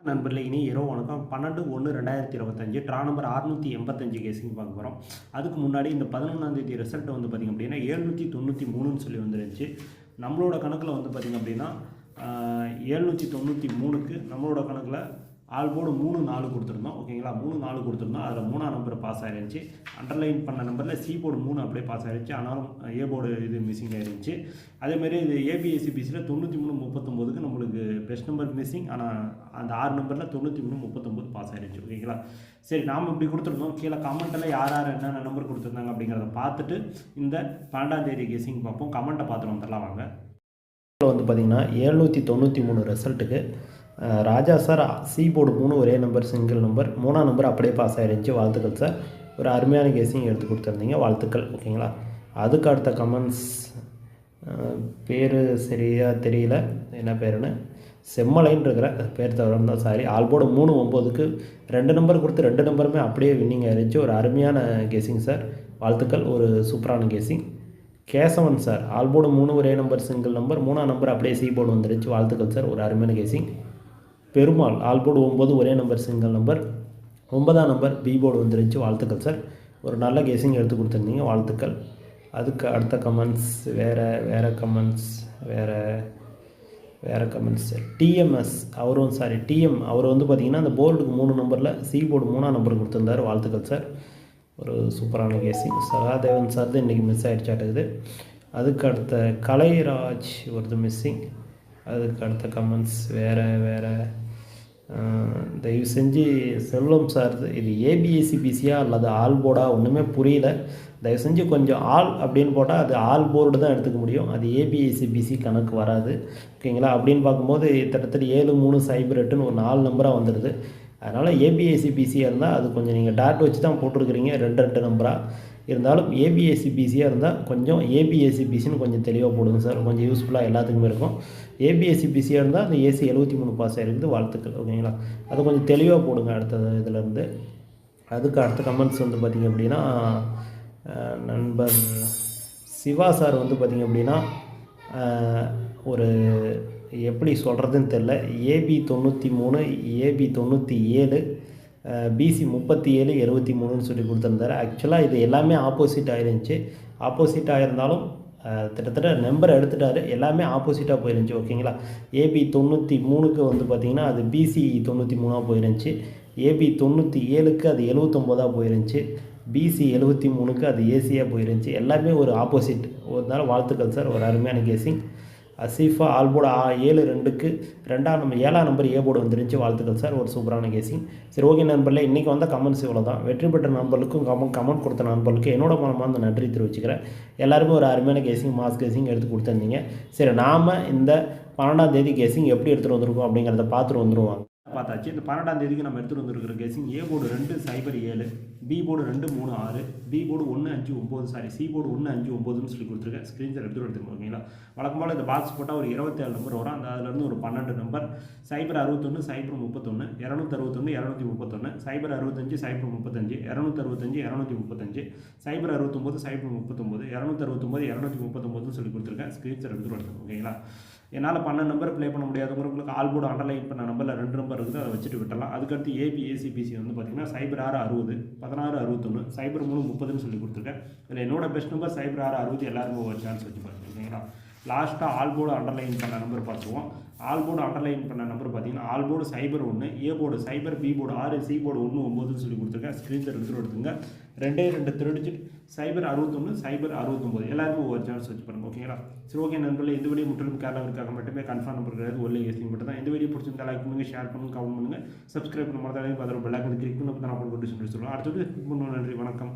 நண்பர்களே இனி இரவு வணக்கம். பன்னெண்டு ஒன்று ரெண்டாயிரத்தி இருபத்தஞ்சு ட்ரா நம்பர் அறுநூற்றி எண்பத்தஞ்சு கேஸிங் பார்க்க போகிறோம் அதுக்கு முன்னாடி இந்த பதினொன்றாந்தேதி ரிசல்ட்டை ரிசல்ட் வந்து பார்த்திங்க அப்படின்னா எழுநூற்றி தொண்ணூற்றி மூணுன்னு சொல்லி வந்துருந்துச்சு நம்மளோட கணக்கில் வந்து பார்த்திங்க அப்படின்னா எழுநூற்றி தொண்ணூற்றி மூணுக்கு நம்மளோட கணக்கில் ஆல் போர்டு மூணு நாலு கொடுத்துருந்தோம். ஓகேங்களா? மூணு நாலு கொடுத்துருந்தோம். அதில் மூணாம் நம்பர் பாஸ் ஆயிருந்துச்சு. அண்டர்லைன் பண்ண நம்பரில் சி போர்டு மூணு அப்படியே பாஸ் ஆயிருந்துச்சு. ஆனாலும் ஏ போர்டு இது மிஸ்ஸிங் ஆயிருந்துச்சு. அதேமாரி இது ஏபிஎஸ்சிபிசியில் தொண்ணூற்றி மூணு முப்பத்தொம்போதுக்கு நம்மளுக்கு பெஸ்ட் நம்பர் மிஸ்ஸிங் ஆனால் அந்த ஆறு நம்பரில் தொண்ணூற்றி மூணு முப்பத்தொம்போது பாஸ் ஆயிருந்துச்சு. ஓகேங்களா? சரி நாம் இப்படி கொடுத்துருந்தோம். கீழே கமெண்ட்டில் யார் யார் என்னென்ன நம்பர் கொடுத்துருந்தாங்க அப்படிங்கிறத பார்த்துட்டு இந்த பன்னெண்டாம் தேதி கெஸிங் பார்ப்போம். கமெண்ட்டை பார்த்துட்டு வந்துடலாம் வாங்க. வந்து பார்த்திங்கன்னா ஏழ்நூற்றி தொண்ணூற்றி மூணு ரிசல்ட்டுக்கு ராஜா சார் சி போர்டு மூணு ஒரே நம்பர் சிங்கிள் நம்பர் மூணாம் நம்பர் அப்படியே பாஸ் ஆயிருந்துச்சு. வாழ்த்துக்கள் சார் ஒரு அருமையான கேஸிங் எடுத்து கொடுத்துருந்தீங்க. வாழ்த்துக்கள் ஓகேங்களா அதுக்கு அடுத்த கமெண்ட்ஸ் பேர் சரியாக தெரியல. என்ன பேருன்னு? செம்மலைன்னு இருக்கிற பேர் தவிர தான் சாரி ஆல்போர்டு மூணு ஒம்போதுக்கு ரெண்டு நம்பர் கொடுத்து ரெண்டு நம்பருமே அப்படியே வின்னிங் ஆயிருந்துச்சு. ஒரு அருமையான கேஸிங் சார் வாழ்த்துக்கள் ஒரு சூப்பரான கேஸிங் கேசவன் சார் ஆல்போர்டு மூணு ஒரே நம்பர் சிங்கிள் நம்பர் மூணாம் நம்பர் அப்படியே சி போர்டு வந்துருச்சு. வாழ்த்துக்கள் சார் ஒரு அருமையான கேசிங் பெருமாள் ஆல்போர்டு ஒம்பது ஒரே நம்பர் சிங்கிள் நம்பர் ஒன்பதாம் நம்பர் பி போர்டு வந்துருந்துச்சு வாழ்த்துக்கள் சார் ஒரு நல்ல கேசிங் எடுத்து கொடுத்துருந்தீங்க. வாழ்த்துக்கள். அதுக்கு அடுத்த கமெண்ட்ஸ் வேறு வேறு கமெண்ட்ஸ் வேறு வேறு கமெண்ட்ஸ் சார் டிஎம்எஸ் அவரும் சாரி டிஎம் அவர் வந்து பார்த்தீங்கன்னா அந்த போர்டுக்கு மூணு நம்பரில் சி போர்டு மூணாம் நம்பர் கொடுத்துருந்தாரு. வாழ்த்துக்கள் சார் ஒரு சூப்பரான கேசிங் சகாதேவன் சார் தான் இன்றைக்கி மிஸ் ஆகிடுச்சாட்டுக்குது அதுக்கு அடுத்த கலைராஜ் ஒருது மிஸ்ஸிங் அதுக்கு அடுத்த கமெண்ட்ஸ் வேறு வேறு. தயவு செஞ்சு செல்வம் சார் இது ஏபிஎஸ்சிபிசியா அல்லது ஆல் போர்டா? ஒன்றுமே புரியல. தயவு செஞ்சு கொஞ்சம் ஆல் அப்படின்னு போட்டால் அது ஆல் போர்டு தான் எடுத்துக்க முடியும். அது ஏபிஎஸ்சிபிசி கணக்கு வராது. ஓகேங்களா? அப்படின்னு பார்க்கும்போது கிட்டத்தட்ட ஏழு மூணு சைபர் எட்டுன்னு ஒரு நாலு நம்பராக வந்துடுது. அதனால் ஏபிஎஸ்சிபிசியாக இருந்தால் அது கொஞ்சம் நீங்கள் டாட் வச்சு தான் போட்டிருக்கிறீங்க. ரெண்டு ரெண்டு நம்பராக இருந்தாலும் ஏபிஎஸ்சி பிசியாக இருந்தால் கொஞ்சம் ஏபிஎஸ்சி பிசின்னு கொஞ்சம் தெளிவாக போடுங்க சார். கொஞ்சம் யூஸ்ஃபுல்லாக எல்லாத்துக்குமே இருக்கும். ஏபிஎஸ்சி பிசியாக இருந்தால் அந்த ஏசி எழுபத்தி மூணு பாஸ் ஆகிருக்குது வாழ்த்துக்கள். ஓகேங்களா அது கொஞ்சம் தெளிவாக போடுங்க அடுத்த இதிலேருந்து. அதுக்கு அடுத்த கமெண்ட்ஸ் வந்து பார்த்திங்க அப்படின்னா நண்பர் சிவா சார் வந்து பார்த்திங்க அப்படின்னா ஒரு எப்படி சொல்கிறதுன்னு தெரில ஏபி தொண்ணூற்றி மூணு ஏபி தொண்ணூற்றி ஏழு பிசி முப்பத்தி ஏழு எழுபத்தி மூணுன்னு சொல்லி கொடுத்துருந்தாரு. ஆக்சுவலாக இது எல்லாமே ஆப்போசிட்டாக இருந்துச்சு. ஆப்போசிட்டாக இருந்தாலும் கிட்டத்தட்ட நம்பர் எடுத்துட்டாரு. எல்லாமே ஆப்போசிட்டாக போயிருந்துச்சு ஓகேங்களா ஏபி தொண்ணூற்றி மூணுக்கு வந்து பார்த்திங்கன்னா அது பிசி தொண்ணூற்றி மூணாக போயிருந்துச்சு. ஏபி தொண்ணூற்றி ஏழுக்கு அது எழுவத்தொம்போதாக போயிருந்துச்சு. பிசி எழுபத்தி மூணுக்கு அது ஏசியாக போயிருந்துச்சு. எல்லாமே ஒரு ஆப்போசிட் ஒரு நாள் வாழ்த்துக்கள் சார் ஒரு அருமையான கேசிங் அசீஃபா ஆல்போர்டு ஆ ஏழு ரெண்டுக்கு ரெண்டாம் நம்பர் ஏழாம் நம்பர் ஏ போர்டு வந்துருந்துச்சு வாழ்த்துக்கள் சார் ஒரு சூப்பரான கேசிங் சரி ஓகே நண்பரில் இன்றைக்கி வந்த கமெண்ட்ஸ் இவ்வளோ தான் வெற்றி பெற்ற நண்பர்களுக்கும் கமெண்ட் கமெண்ட் கொடுத்த நண்பர்களுக்கு என்னோட மனமார்ந்த நன்றி தெரிவிச்சுக்கிறேன். எல்லாருமே ஒரு அருமையான கேசிங் மாஸ் கேசிங் எடுத்து கொடுத்துருந்தீங்க. சரி நாம் இந்த பன்னெண்டாம் தேதி கேசிங் எப்படி எடுத்துகிட்டு வந்திருக்கோம் அப்படிங்கிறத பார்த்துட்டு வந்துருவாங்க பார்த்தாச்சு. இந்த பன்னெண்டாம் தேதிக்கு நம்ம எடுத்துகிட்டு வந்திருக்கிற கேசிங் ஏ போர்டு ரெண்டு சைபர் ஏழு பி போர்டு ரெண்டு மூணு ஆறு பி போர்டு ஒன்று அஞ்சு ஒம்பது சாரி சி போர்டு ஒன்று அஞ்சு ஒம்பதுன்னு சொல்லி கொடுத்துருக்கேன். ஸ்க்ரீன்ஷாட் எடுத்துகிட்டு எடுத்துக்கோங்க ஓகேங்களா வழக்கம் போல் இந்த பாக்ஸ் போட்டால் ஒரு இருபத்தேழு நம்பர் வரும். அந்த அதுலேருந்து ஒரு பன்னெண்டு நம்பர் சைபர் அறுபத்தொன்று சைபர் முப்பத்தொன்று இரநூத்தி அறுபத்தொன்று இரநூத்தி முப்பத்தொன்று சைபர் அறுபத்தஞ்சு சைபர் முப்பத்தஞ்சு இரநூத்தி அறுபத்தஞ்சு இரநூத்தி முப்பத்தஞ்சு சைபர் அறுபத்தொம்போது சைபர் முப்பத்தொம்போது இரநூத்தி அறுபத்தொம்போது இரநூத்தி முப்பத்தொம்போதுன்னு சொல்லி கொடுத்துருக்கேன். ஸ்க்ரீன்ஷாட் எடுத்துகிட்டு எடுத்துக்கோங்க ஓகேங்களா என்னால் பன்னெண்டு நம்பர் ப்ளே பண்ண முடியாதவங்களுக்கு ஆல் போர்டு அண்டர்லைன் பண்ண நம்பரில் ரெண்டு நம்பர் இருக்குது அதை வச்சுட்டு விட்டலாம் அதுக்கடுத்து ஏபி ஏசிபிசி வந்து பார்த்திங்கன்னா சைபர் ஆறு அறுபது பதினாறு அறுபத்தொன்று சைபர் மூணு முப்பதுன்னு சொல்லி கொடுத்துருக்கேன். இதில் என்னோட பெஸ்ட் நம்பர் சைபர் ஆறு அறுபது எல்லாருமே ஒரு சான்ஸ் வச்சு பார்த்துருக்கீங்களா? லாஸ்ட்டாக ஆல் போர்டு அண்டர்லைன் பண்ண நம்பர் பார்த்துருவோம். ஆல் போர்டு அண்டர்லைன் பண்ண நம்பர் பார்த்தீங்கன்னா ஆல் போர்டு சைபர் ஒன்று ஏ போர்டு சைபர் பி போர்டு ஆறு சி போர்டு ஒன்று ஒம்போதுன்னு சொல்லி கொடுத்துருக்கேன். ஸ்க்ரீன்ஷாட் எடுத்துகிட்டு எடுத்துங்க. ரெண்டே ரெண்டு திருடிச்சு சைபர் அறுபத்தொன்று சைபர் அறுபத்தொம்போது. எல்லாருமே ஒவ்வொரு சான்ஸ் வச்சு பண்ணுங்க ஓகேங்களா சரி ஓகே நண்பர்களே இந்த வீடியோ முற்றிலும் கேரளாவிற்காக மட்டுமே கன்ஃபார்ம் நம்பர் கிடையாது. ஒல்லை கேசிங் மட்டும் தான் இந்த வீடியோ பிடிச்சிருந்தா லைக் பண்ணுங்க ஷேர் பண்ணுங்க கமெண்ட் பண்ணுங்க. சப்ஸ்கிரைப் பண்ண மாதிரி பெல் ஐக்கன் கிளிக் பண்ணி நான் கொண்டு சொல்லி சொல்லுவோம் அடுத்தது நன்றி வணக்கம்.